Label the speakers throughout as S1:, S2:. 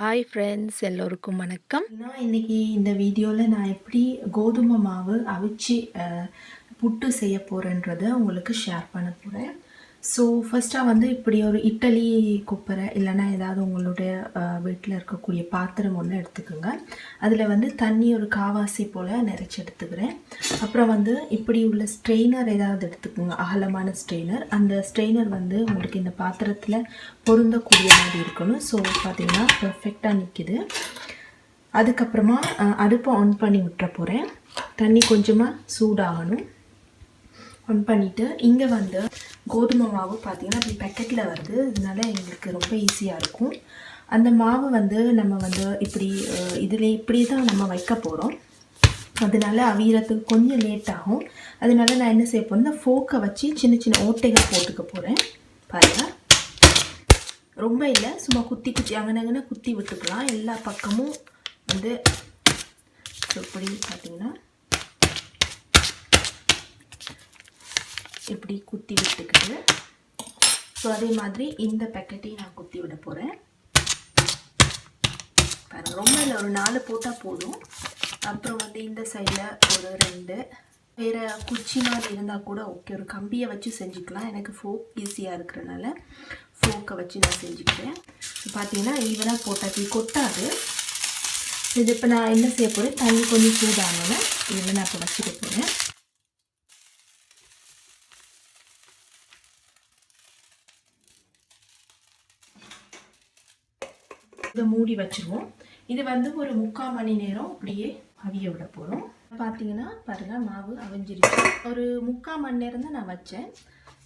S1: Hi friends எல்லோருக்கும் வணக்கம்.
S2: நான் இன்னைக்கு இந்த வீடியோவில் நான் எப்படி கோதுமை மாவு அவிச்சு புட்டு செய்ய போகிறேன்றதை உங்களுக்கு ஷேர் பண்ண போகிறேன் ஸோ ஃபஸ்ட்டாக வந்து இப்படி ஒரு இட்டலி குப்பரை இல்லைன்னா ஏதாவது உங்களுடைய வீட்டில் இருக்கக்கூடிய பாத்திரம் ஒன்று எடுத்துக்கோங்க. அதில் வந்து தண்ணி ஒரு காவாசி போல் நிறைச்சி எடுத்துக்கிறேன். அப்புறம் வந்து இப்படி உள்ள ஸ்ட்ரெயினர் ஏதாவது எடுத்துக்கோங்க. அகலமான ஸ்ட்ரெயினர். அந்த ஸ்ட்ரெயினர் வந்து உங்களுக்கு இந்த பாத்திரத்தில் பொருந்தக்கூடிய மாதிரி இருக்கணும். ஸோ பார்த்திங்கன்னா பர்ஃபெக்டாக நிற்கிது அதுக்கப்புறமா அடுப்பை ஆன் பண்ணி விட்டுற போகிறேன் தண்ணி கொஞ்சமாக சூடாகணும். ஆன் பண்ணிவிட்டு இங்கே வந்து கோதுமை மாவு பார்த்தீங்கன்னா இப்படி பேக்கெட்டில் வருது. அதனால எங்களுக்கு ரொம்ப ஈஸியாக இருக்கும். அந்த மாவு வந்து நம்ம வந்து இப்படி இதில் இப்படி தான் நம்ம வைக்க போகிறோம் அதனால அவியறதுக்கு கொஞ்சம் லேட் ஆகும். அதனால நான் என்ன செய்ய போகிறேன் ஃபோக்கை வச்சு சின்ன சின்ன ஓட்டைகள் போட்டுக்க போகிறேன் பாருங்கள் ரொம்ப இல்லை சும்மா குத்தி குத்தி அங்கனங்கன குத்தி விட்டுக்கலாம். எல்லா பக்கமும் வந்து so இப்படி இப்படி குத்தி விட்டுக்கிட்டு ஸோ அதே மாதிரி இந்த பேக்கெட்டையும் நான் குத்தி விட போகிறேன் ரொம்ப இல்லை ஒரு நாலு போட்டால் போதும். அப்புறம் வந்து இந்த சைடில் ஒரு ரெண்டு. வேறு குச்சி மாதிரி இருந்தால் கூட ஓகே ஒரு கம்பியை வச்சு செஞ்சுக்கலாம். எனக்கு ஃபோக் ஈஸியாக இருக்கிறனால ஃபோக்கை வச்சு நான் செஞ்சுக்கிறேன். பார்த்தீங்கன்னா ஈவனாக போட்டாக்கி கொட்டாது. இது இப்போ நான் என்ன செய்ய போகிறேன் தண்ணி கொஞ்சம் சூடாகணும் இதில் நான் இப்போ வச்சுக்க போகிறேன் இதை மூடி வச்சுருவோம். இது வந்து ஒரு முக்கால் மணி நேரம் அப்படியே அவிய விட போகிறோம் பார்த்தீங்கன்னா பாருங்கள் மாவு அவிஞ்சிருச்சு. ஒரு முக்கால் மணி நேரம் தான் நான் வச்சேன்.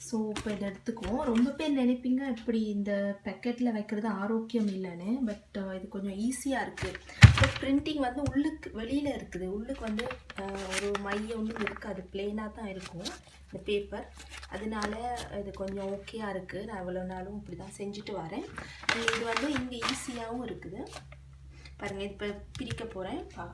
S2: ஸோ இப்போ இதை எடுத்துக்குவோம். ரொம்ப பேர் நினைப்பீங்க இப்படி இந்த பேக்கெட்டில் வைக்கிறது ஆரோக்கியம் இல்லைன்னு பட் இது கொஞ்சம் ஈஸியாக இருக்குது பட் பிரிண்டிங் வந்து உள்ளுக்கு வெளியில் இருக்குது. உள்ளுக்கு வந்து ஒரு மையம் ஒன்றும் இருக்காது. பிளெயினாக தான் இருக்கும் இந்த பேப்பர் அதனால இது கொஞ்சம் ஓகேயாக இருக்குது நான் எவ்வளோ நாளும் இப்படி தான் செஞ்சுட்டு வரேன். இது வந்து இங்கே ஈஸியாகவும் இருக்குது. பாருங்கள் இப்போ பிரிக்க போகிறேன் பா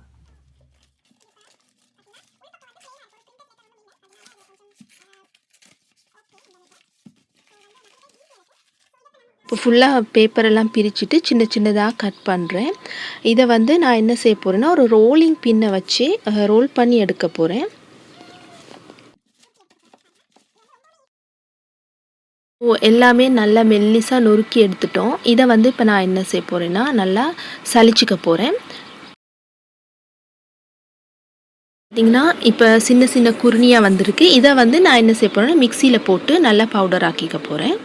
S1: இப்போ ஃபுல்லாக பேப்பரெல்லாம் பிரிச்சுட்டு சின்ன சின்னதாக கட் பண்ணுறேன் இதை வந்து நான் என்ன செய்ய போகிறேன்னா ஒரு ரோலிங் பின்னை வச்சு ரோல் பண்ணி எடுக்க போகிறேன் ஓ எல்லாமே நல்லா மெல்லிசாக நொறுக்கி எடுத்துட்டோம். இதை வந்து இப்போ நான் என்ன செய்ய போகிறேன்னா நல்லா சளிச்சிக்க போகிறேன் பார்த்தீங்கன்னா இப்போ சின்ன சின்ன குருணியாக வந்திருக்கு. இதை வந்து நான் என்ன செய்ய போகிறேன்னா மிக்சியில் போட்டு நல்லா பவுடர் ஆக்கிக்க போகிறேன்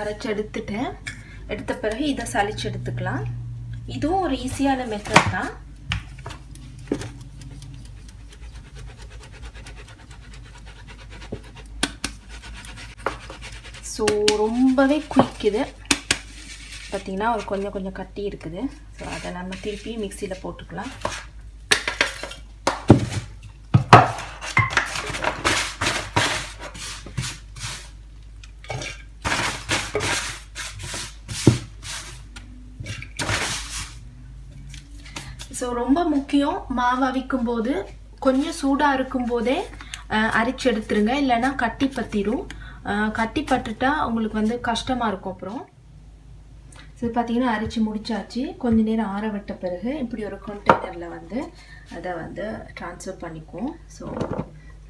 S2: அரைச்சி எடுத்துட்டேன். எடுத்த பிறகு இதை சளிச்சு எடுத்துக்கலாம். இதுவும் ஒரு ஈஸியான மெத்தட் தான். ஸோ ரொம்பவே குயிக் இது. பார்த்தீங்கன்னா ஒரு கொஞ்சம் கொஞ்சம் கட்டி இருக்குது. ஸோ அதை நம்ம திருப்பி மிக்சியில் போட்டுக்கலாம். ஸோ ரொம்ப முக்கியம் மாவு அவிக்கும் போது கொஞ்சம் சூடாக இருக்கும் போதே அஹ், எடுத்துருங்க. இல்லைன்னா கட்டி பற்றிடும் கட்டி பட்டுட்டா உங்களுக்கு வந்து கஷ்டமாக இருக்கும் அப்புறம். ஸோ பார்த்தீங்கன்னா அரைச்சி முடிச்சாச்சு. கொஞ்ச நேரம் ஆற விட்ட பிறகு இப்படி ஒரு கண்டெய்னரில் வந்து அதை வந்து ட்ரான்ஸ்ஃபர் பண்ணிக்குவோம். ஸோ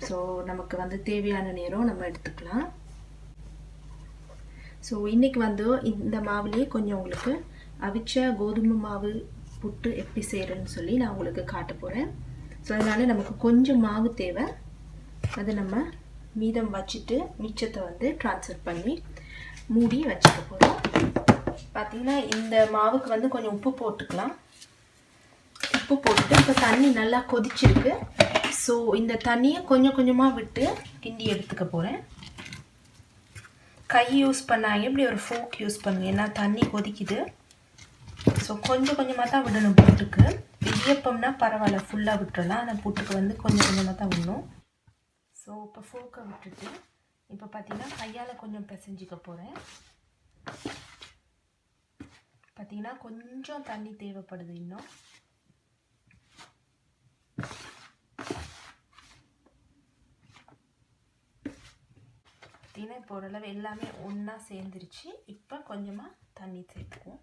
S2: ஸோ நமக்கு வந்து தேவையான நேரம் நம்ம எடுத்துக்கலாம். ஸோ இன்றைக்கி வந்து இந்த மாவுலேயே கொஞ்சம் உங்களுக்கு அவிச்ச கோதுமை மாவு புட்டு எப்படி செய்கிறேன்னு சொல்லி நான் உங்களுக்கு காட்ட போகிறேன் ஸோ அதனால் நமக்கு கொஞ்சம் மாவு தேவை. அதை நம்ம மீதம் வச்சுட்டு மிச்சத்தை வந்து ட்ரான்ஸ்ஃபர் பண்ணி மூடி வச்சுக்க போகிறோம் பார்த்திங்கன்னா இந்த மாவுக்கு வந்து கொஞ்சம் உப்பு போட்டுக்கலாம். உப்பு போட்டுட்டு இப்போ தண்ணி நல்லா கொதிச்சிருக்கு. ஸோ இந்த தண்ணியை கொஞ்சம் கொஞ்சமாக விட்டு கிண்டி எடுத்துக்க போகிறேன் கை யூஸ் பண்ணாங்க. இப்படி ஒரு ஃபோக் யூஸ் பண்ணுங்க. ஏன்னா தண்ணி கொதிக்குது. ஸோ கொஞ்சம் கொஞ்சமாக தான் விடணும் புட்டுக்கு. இடியப்பம்னா பரவாயில்ல ஃபுல்லாக விட்டுறலாம். ஆனால் புட்டுக்கு வந்து கொஞ்சம் கொஞ்சமாக தான் விடணும். ஸோ இப்போ ஃபோக்கை விட்டுட்டு இப்போ பார்த்தீங்கன்னா கையால் கொஞ்சம் பிசைஞ்சிக்க போகிறேன் பார்த்திங்கன்னா கொஞ்சம் தண்ணி தேவைப்படுது இன்னும். பார்த்தீங்கன்னா இப்போ ஓரளவு எல்லாமே ஒன்றா சேர்ந்துருச்சு. இப்போ கொஞ்சமாக தண்ணி சேர்த்துக்குவோம்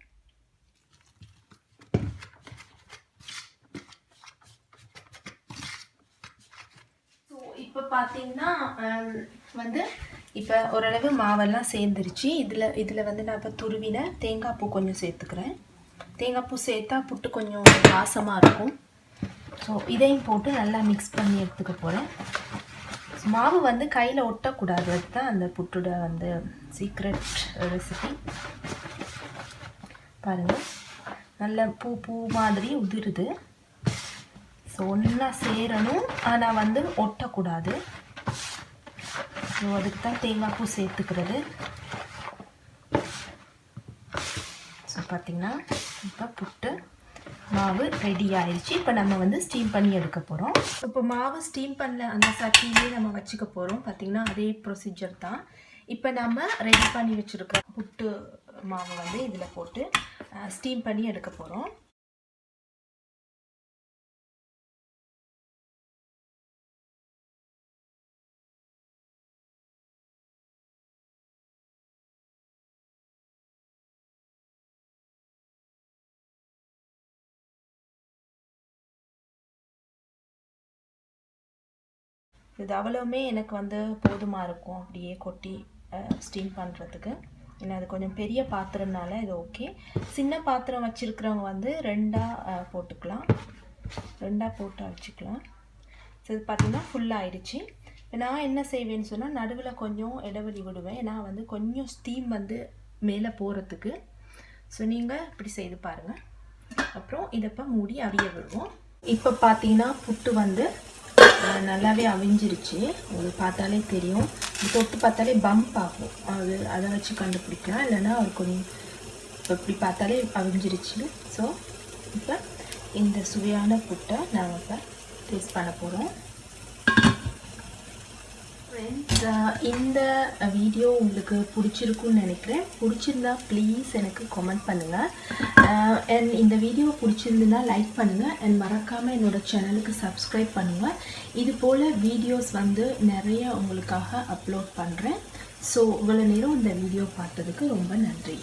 S2: ஸோ இப்போ பார்த்தீங்கன்னா வந்து இப்போ ஓரளவு மாவெல்லாம் சேர்ந்துருச்சு. இதில் இதில் வந்து நான் இப்போ துருவின தேங்காய் பூ கொஞ்சம் சேர்த்துக்கிறேன். தேங்காய் பூ சேர்த்தா புட்டு கொஞ்சம் வாசமாக இருக்கும். ஸோ இதையும் போட்டு நல்லா மிக்ஸ் பண்ணி எடுத்துக்க போகிறேன் மாவு வந்து கையில் ஒட்டக்கூடாது. அதுதான் அந்த புட்டோட வந்து சீக்ரெட் ரெசிபி பாருங்கள் நல்ல பூ பூ மாதிரி உதிருது. ஸோ ஒன்றா சேரணும் ஆனால் வந்து ஒட்டக்கூடாது. ஸோ அதுக்கு தான் தேங்காய் பூ சேர்த்துக்கிறது. ஸோ பார்த்திங்கன்னா இப்போ புட்டு மாவு ரெடி ஆயிடுச்சு இப்போ நம்ம வந்து ஸ்டீம் பண்ணி எடுக்க போகிறோம் இப்போ மாவு ஸ்டீம் பண்ணல அந்த சட்டிலே நம்ம வச்சுக்க போகிறோம் பார்த்திங்கன்னா அதே ப்ரொசீஜர் தான். இப்போ நம்ம ரெடி பண்ணி வச்சுருக்க புட்டு மாவு வந்து இதில் போட்டு ஸ்டீம் பண்ணி எடுக்க போகிறோம் இது அவ்வளவுமே எனக்கு வந்து போதுமாக இருக்கும் அப்படியே கொட்டி ஸ்டீம் பண்ணுறதுக்கு ஏன்னா அது கொஞ்சம் பெரிய பாத்திரம்னால இது ஓகே சின்ன பாத்திரம் வச்சுருக்கிறவங்க வந்து ரெண்டாக போட்டுக்கலாம். ரெண்டாக போட்டு வச்சுக்கலாம் ஸோ இது பார்த்திங்கன்னா ஃபுல்லாக ஆயிடுச்சு. இப்போ நான் என்ன செய்வேன்னு சொன்னால் நடுவில் கொஞ்சம் இடைவெளி விடுவேன். ஏன்னா வந்து கொஞ்சம் ஸ்டீம் வந்து மேலே போகிறதுக்கு ஸோ நீங்கள் இப்படி செய்து பாருங்கள் அப்புறம் இதை இப்போ மூடி அவிய விடுவோம். இப்போ பார்த்தீங்கன்னா புட்டு வந்து நல்லாவே அவிஞ்சிருச்சு. உங்களுக்கு பார்த்தாலே தெரியும். தொட்டு பார்த்தாலே பம்ப் ஆகும். அது அதை வச்சு கண்டுபிடிக்கலாம். இல்லைன்னா அவர் கொஞ்சம் இப்படி பார்த்தாலே அவிஞ்சிருச்சு. ஸோ இப்போ இந்த சுவையான புட்டை நாங்கள் இப்போ டேஸ்ட் பண்ண போகிறோம் ஃப்ரெண்ட்ஸ் இந்த வீடியோ உங்களுக்கு பிடிச்சிருக்குன்னு நினைக்கிறேன். பிடிச்சிருந்தா ப்ளீஸ் எனக்கு கமெண்ட் பண்ணுங்கள் அண்ட் இந்த வீடியோ பிடிச்சிருந்துன்னா லைக் பண்ணுங்கள் அண்ட் மறக்காமல் என்னோடய சேனலுக்கு சப்ஸ்கிரைப் பண்ணுங்கள் இது போல் வீடியோஸ் வந்து நிறைய உங்களுக்காக அப்லோட் பண்ணுறேன் ஸோ இவ்வளோ நேரம் இந்த வீடியோ பார்த்ததுக்கு ரொம்ப நன்றி.